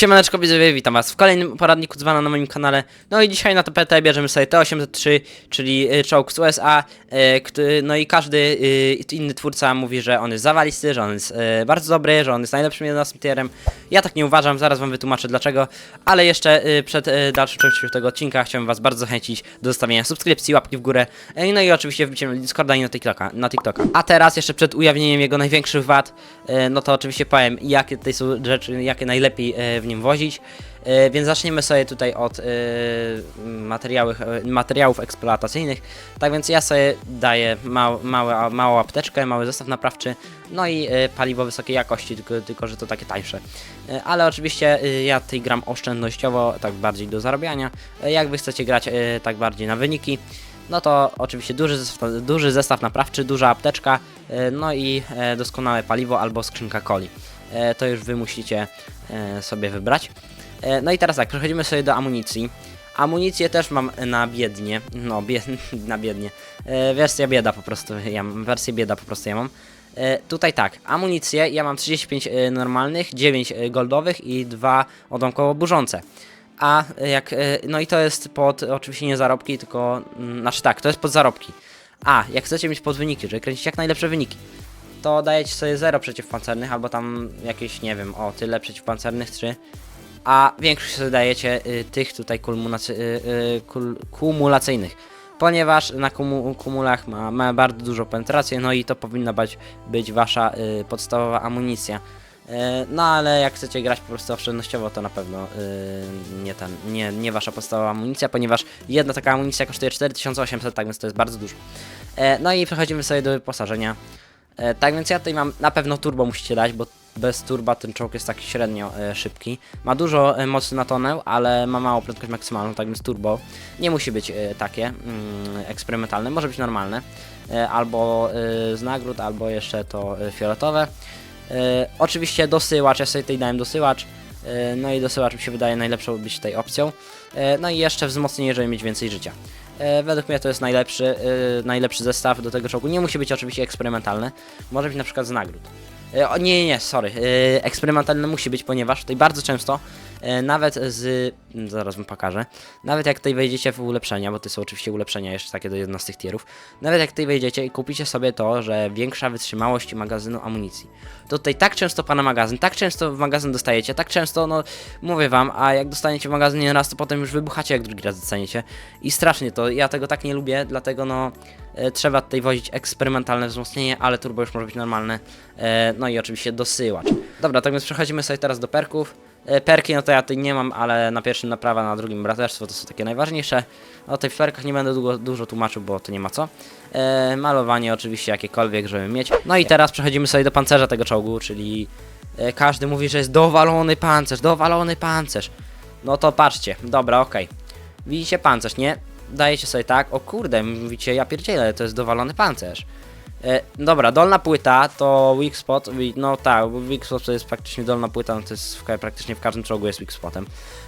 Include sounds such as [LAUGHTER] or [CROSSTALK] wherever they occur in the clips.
Siemaneczko widzowie, witam was w kolejnym poradniku dzwana na moim kanale. No i dzisiaj na tapetę bierzemy sobie T803, czyli y, czołg z USA. y, No i każdy y, inny twórca mówi, że on jest zawalisty, że on jest bardzo dobry, że on jest najlepszym 11 tierem. Ja tak nie uważam, zaraz wam wytłumaczę dlaczego. Ale jeszcze przed dalszą częścią tego odcinka chciałbym was bardzo zachęcić do zostawienia subskrypcji, łapki w górę. No i oczywiście wbicie na Discorda i na TikToka, na TikToka. A teraz jeszcze przed ujawnieniem jego największych wad, no to oczywiście powiem jakie tutaj są rzeczy, jakie najlepiej w nim wozić. Y, Więc zaczniemy sobie tutaj od y, materiałów, y, materiałów eksploatacyjnych. Tak więc ja sobie daję mał, małe, małą apteczkę, mały zestaw naprawczy, no i paliwo wysokiej jakości, tylko, tylko że to takie tańsze. Ale oczywiście ja tutaj gram oszczędnościowo, tak bardziej do zarabiania. Jak wy chcecie grać tak bardziej na wyniki, no to oczywiście duży zestaw, duży zestaw naprawczy, duża apteczka, no i e, doskonałe paliwo albo skrzynka coli. E, To już wy musicie e, sobie wybrać. E, No i teraz tak, przechodzimy sobie do amunicji. Amunicję też mam na biednie, no bie, [LAUGHS] na biednie. Wersja bieda po prostu, ja mam, wersję bieda po prostu ja mam. Tutaj tak, amunicję ja mam 35 e, normalnych, 9 e, goldowych i 2 odłamkowo burzące. A jak, no i to jest pod, oczywiście nie zarobki, tylko, mm, znaczy tak, to jest pod zarobki. A, jak chcecie mieć pod wyniki, żeby kręcić jak najlepsze wyniki, to dajecie sobie 0 przeciwpancernych, albo tam jakieś, nie wiem, o tyle przeciwpancernych 3. A większość sobie dajecie y, tych tutaj kulminacy, y, y, kumulacyjnych. Ponieważ na kumu, kumulach ma, ma bardzo dużą penetrację, no i to powinna być, być wasza y, podstawowa amunicja. Y, no ale jak chcecie grać po prostu oszczędnościowo, to na pewno y, nie, ten, nie, nie wasza podstawowa amunicja, ponieważ jedna taka amunicja kosztuje 4800, tak więc to jest bardzo dużo. E, no i przechodzimy sobie do wyposażenia. E, tak więc ja tutaj mam na pewno turbo musicie dać, bo bez turba ten czołg jest taki średnio e, szybki. Ma dużo e, mocy na tonę, ale ma małą prędkość maksymalną, tak więc turbo nie musi być e, takie mm, eksperymentalne, może być normalne. E, albo e, z nagród, albo jeszcze to e, fioletowe. E, oczywiście dosyłacz, ja sobie tutaj dałem dosyłacz. e, No i dosyłacz mi się wydaje najlepszą być tutaj opcją. E, No i jeszcze wzmocnienie, żeby mieć więcej życia. E, Według mnie to jest najlepszy, e, najlepszy zestaw do tego czołgu. Nie musi być oczywiście eksperymentalny. Może być na przykład z nagród. E, O, nie, nie, sorry. E, Eksperymentalny musi być, ponieważ tutaj bardzo często, nawet z. Zaraz wam pokażę. Nawet jak tutaj wejdziecie w ulepszenia, bo to są oczywiście ulepszenia jeszcze takie do 11 tierów. Nawet jak tutaj wejdziecie i kupicie sobie to, że większa wytrzymałość magazynu amunicji. To tutaj tak często pana magazyn, tak często w magazyn dostajecie, tak często, no mówię wam, a jak dostaniecie magazyn jeden raz, to potem już wybuchacie, jak drugi raz dostaniecie. I strasznie to, ja tego tak nie lubię, dlatego no e, trzeba tutaj wozić eksperymentalne wzmocnienie, ale turbo już może być normalne. E, no i oczywiście dosyłacz. Dobra, tak więc przechodzimy sobie teraz do perków. E, Perki, no to ja tutaj nie mam, ale na pierwszym naprawa, na drugim braterstwo to są takie najważniejsze. O tej w perkach nie będę długo, dużo tłumaczył, bo to nie ma co. E, malowanie oczywiście jakiekolwiek, żeby mieć. No i teraz przechodzimy sobie do pancerza tego czołgu, czyli e, każdy mówi, że jest dowalony pancerz, dowalony pancerz. No to patrzcie, dobra, okej. Widzicie pancerz, nie? Dajecie sobie tak, o kurde, mówicie, ja pierdzielę, to jest dowalony pancerz. E, dobra, dolna płyta to weak spot, no tak, weak spot to jest praktycznie dolna płyta, no to jest w, praktycznie w każdym czołgu jest weak spotem.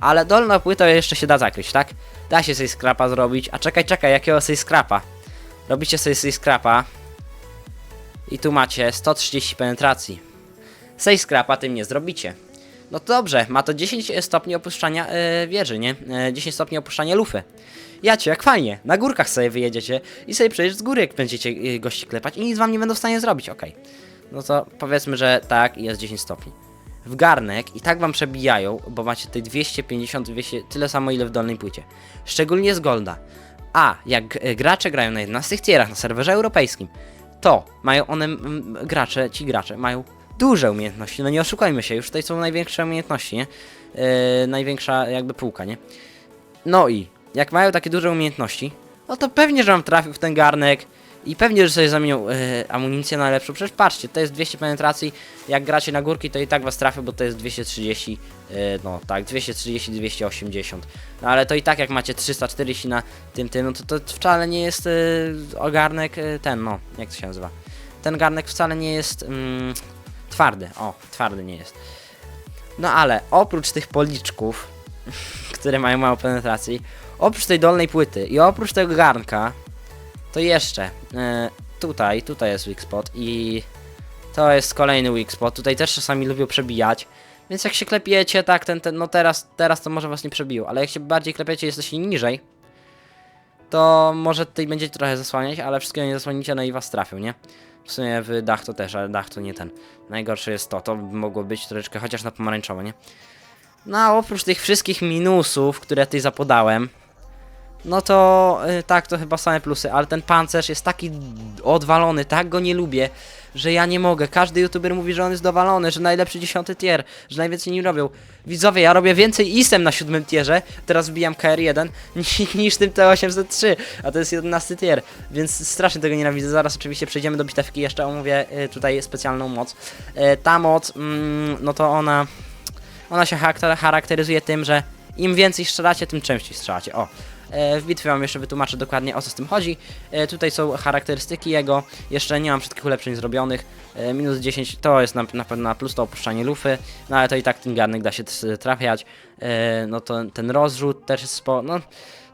Ale dolna płyta jeszcze się da zakryć, tak? Da się sobie skrapa zrobić, a czekaj, czekaj, jakiego sobie skrapa? Robicie sobie sobie skrapa i tu macie 130 penetracji. Sej skrapa tym nie zrobicie. No to dobrze, ma to 10 stopni opuszczania e, wieży, nie? E, 10 stopni opuszczania lufy. Jacie, jak fajnie. Na górkach sobie wyjedziecie i sobie przejdziesz z góry, jak będziecie y, gości klepać i nic wam nie będą w stanie zrobić, okej. No to powiedzmy, że tak, jest 10 stopni. W garnek i tak wam przebijają, bo macie tutaj 250, 200, tyle samo ile w dolnej płycie. Szczególnie z Golda. A jak gracze grają na 11 tierach na serwerze europejskim, to mają one, gracze, ci gracze mają duże umiejętności. No nie oszukajmy się, już tutaj są największe umiejętności, nie? Yy, największa jakby półka, nie? No i jak mają takie duże umiejętności, no to pewnie, że wam trafił w ten garnek i pewnie, że sobie zamienią e, amunicję na lepszą. Przecież patrzcie, to jest 200 penetracji, jak gracie na górki, to i tak was trafił, bo to jest 230, e, no tak, 230, 280. No ale to i tak jak macie 340 na tym, tym, no to to wcale nie jest ogarnek ten, no, jak to się nazywa. Ten garnek wcale nie jest mm, twardy, o, twardy nie jest. No ale oprócz tych policzków, [LAUGHS] które mają mało penetracji, oprócz tej dolnej płyty i oprócz tego garnka, to jeszcze e, tutaj, tutaj jest weak spot i to jest kolejny weak spot. Tutaj też czasami lubią przebijać. Więc jak się klepiecie, tak, ten, ten, no teraz, teraz to może was nie przebiło, ale jak się bardziej klepiecie, jesteście niżej, to może tutaj będziecie trochę zasłaniać, ale wszystkiego nie zasłonicie, no i was trafią, nie? W sumie w dach to też, ale dach to nie ten. Najgorsze jest to, to mogło być troszeczkę, chociaż na pomarańczowo, nie? No a oprócz tych wszystkich minusów, które tutaj zapodałem, no to y, tak, to chyba same plusy, ale ten pancerz jest taki odwalony, tak go nie lubię, że ja nie mogę. Każdy youtuber mówi, że on jest dowalony, że najlepszy dziesiąty tier, że najwięcej nim robią. Widzowie, ja robię więcej isem na siódmym tierze, teraz wbijam KR1 [LAUGHS] niż, tym T803, a to jest 11 tier, więc strasznie tego nienawidzę. Zaraz oczywiście przejdziemy do bitewki, jeszcze omówię y, tutaj specjalną moc. Y, ta moc, mm, no to ona, ona się charakter- charakteryzuje tym, że im więcej strzelacie, tym częściej strzelacie. O, W bitwie wam jeszcze wytłumaczę dokładnie o co z tym chodzi. E, Tutaj są charakterystyki jego. Jeszcze nie mam wszystkich ulepszeń zrobionych. E, Minus 10 to jest na, na pewno na plus to opuszczanie lufy, no ale to i tak ten garnek da się trafiać. E, No to ten rozrzut też jest spo... No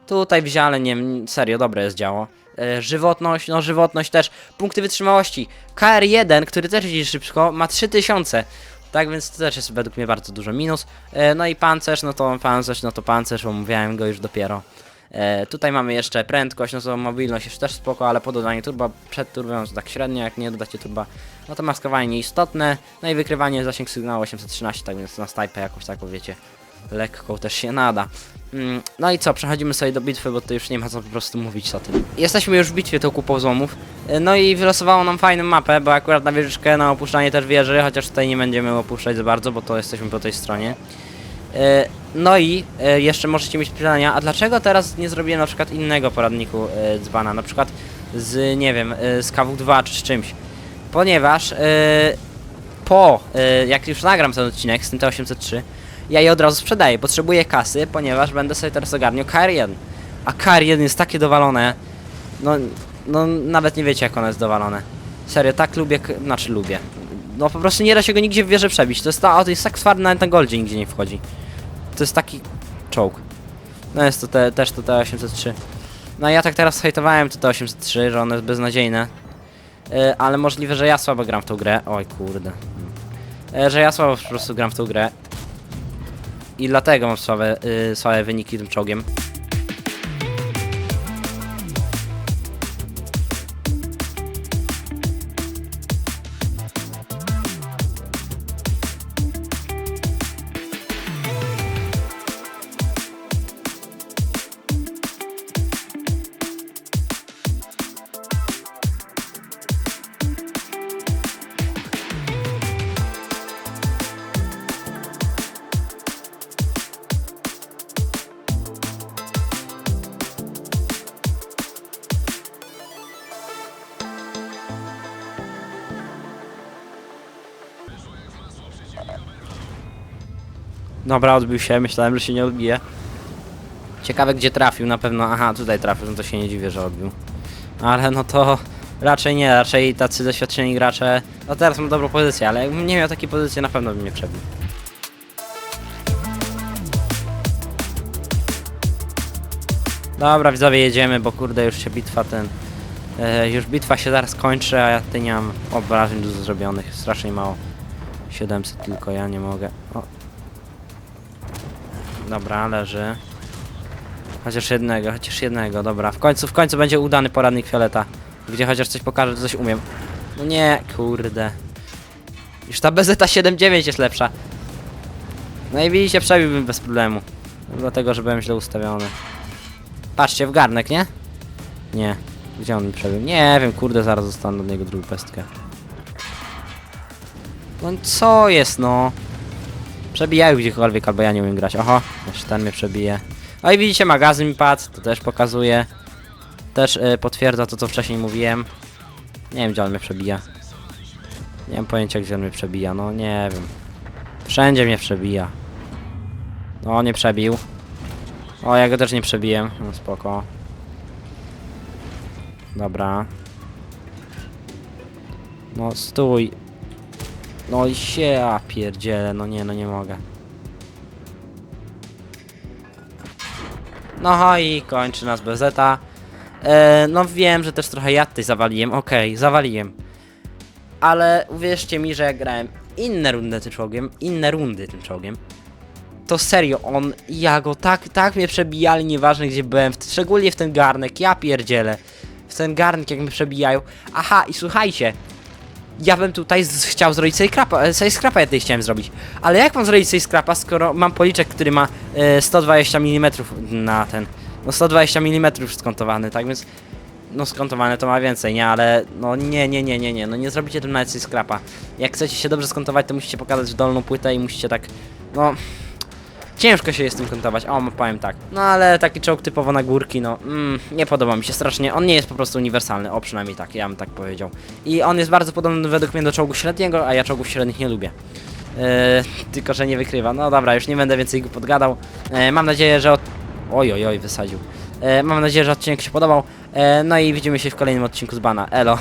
tutaj w ziale nie wiem, serio dobre jest działo. E, Żywotność, no żywotność też. Punkty wytrzymałości. KR1, który też idzie szybko, ma 3000. Tak więc to też jest według mnie bardzo dużo minus. E, No i pancerz, no to pancerz, no to pancerz, omówiałem go już dopiero. E, tutaj mamy jeszcze prędkość, no to mobilność jest też spoko, ale po dodaniu turba, przed turbem to tak średnio, jak nie dodacie turba, no to maskowanie nieistotne, no i wykrywanie zasięg sygnału 813, tak więc na snajpę jakoś taką wiecie, lekką też się nada. Mm, No i co, przechodzimy sobie do bitwy, bo to już nie ma co po prostu mówić o tym. Jesteśmy już w bitwie tą kupą złomów, E, no i wylosowało nam fajną mapę, bo akurat na wieżyczkę na opuszczanie też wieży, chociaż tutaj nie będziemy opuszczać za bardzo, bo to jesteśmy po tej stronie. E, No i e, jeszcze możecie mieć pytania, a dlaczego teraz nie zrobiłem na przykład innego poradniku e, dzbana, na przykład z, nie wiem, z KW2 czy z czymś. Ponieważ po, jak już nagram ten odcinek z tym T803, ja je od razu sprzedaję, potrzebuję kasy, ponieważ będę sobie teraz ogarniał KR1. A KR1 jest takie dowalone, no, no nawet nie wiecie jak ono jest dowalone. Serio, tak lubię, znaczy lubię. No po prostu nie da się go nigdzie w wieżę przebić. To jest, ta, to jest tak twardy, nawet na goldzie nigdzie nie wchodzi. To jest taki czołg. No jest to te, też to T803. No ja tak teraz hejtowałem to T803, że ono jest beznadziejne. E, ale możliwe, że ja słabo gram w tą grę. Oj kurde. E, że ja słabo po prostu gram w tą grę. I dlatego mam słabe, y, słabe wyniki tym czołgiem. Dobra, odbił się, myślałem, że się nie odbije. Ciekawe gdzie trafił, na pewno, aha, tutaj trafił, no to się nie dziwię, że odbił. Ale no to raczej nie, raczej tacy doświadczeni gracze, no teraz mam dobrą pozycję, ale jakbym nie miał takiej pozycji, na pewno bym mnie przebił. Dobra, widzowie, jedziemy, bo kurde, już się bitwa ten... E, już bitwa się zaraz kończy, a ja tutaj nie mam obrażeń dużo zrobionych, strasznie mało. 700 tylko, ja nie mogę. O, Dobra, leży. Chociaż jednego, chociaż jednego, dobra. W końcu, w końcu będzie udany poradnik Fioleta. Gdzie chociaż coś pokaże, że coś umiem. No nie, kurde. Już ta BZ 7.9 jest lepsza. No i widzicie, przebiłbym bez problemu. Dlatego, że byłem źle ustawiony. Patrzcie, w garnek, nie? Nie. Gdzie on mi przebił? Nie wiem, kurde, zaraz dostanę do niego drugą pestkę. No co jest, no? Przebijają gdziekolwiek, albo ja nie umiem grać. Oho, jeszcze ten mnie przebije. O i widzicie, magazyn padł, to też pokazuje. Też y, potwierdza to, co wcześniej mówiłem. Nie wiem, gdzie on mnie przebija. Nie mam pojęcia, gdzie on mnie przebija, no nie wiem. Wszędzie mnie przebija. No, nie przebił. O, ja go też nie przebiłem, no spoko. Dobra. No, stój. No i się, ja pierdzielę, no nie, no nie mogę. No i kończy nas bezeta. E, no wiem, że też trochę ja tutaj zawaliłem, okej, zawaliłem. Ale uwierzcie mi, że jak grałem inne rundy tym czołgiem, inne rundy tym czołgiem, to serio, on, ja go tak, tak mnie przebijali, nieważne gdzie byłem, w, szczególnie w ten garnek, ja pierdzielę, w ten garnek jak mnie przebijają. Aha, i słuchajcie, ja bym tutaj chciał zrobić e, skrapa ja chciałem zrobić, ale jak mam zrobić skrapa, skoro mam policzek, który ma e, 120 mm na ten, no 120 mm skontowany, tak więc, no skontowane to ma więcej, nie, ale no nie, nie, nie, nie, nie, no nie zrobicie tym nawet skrapa. Jak chcecie się dobrze skontować, to musicie pokazać dolną płytę i musicie tak, no... Ciężko się jest tym kontować, o powiem tak. No ale taki czołg typowo na górki, no mm, nie podoba mi się strasznie. On nie jest po prostu uniwersalny, o przynajmniej tak, ja bym tak powiedział. I on jest bardzo podobny według mnie do czołgu średniego, a ja czołgów średnich nie lubię. Yy, tylko, że nie wykrywa. No dobra, już nie będę więcej go podgadał. Yy, mam nadzieję, że... Od... Oj, oj, oj, wysadził. E, mam nadzieję, że odcinek się podobał. E, no i widzimy się w kolejnym odcinku z Bana. Elo.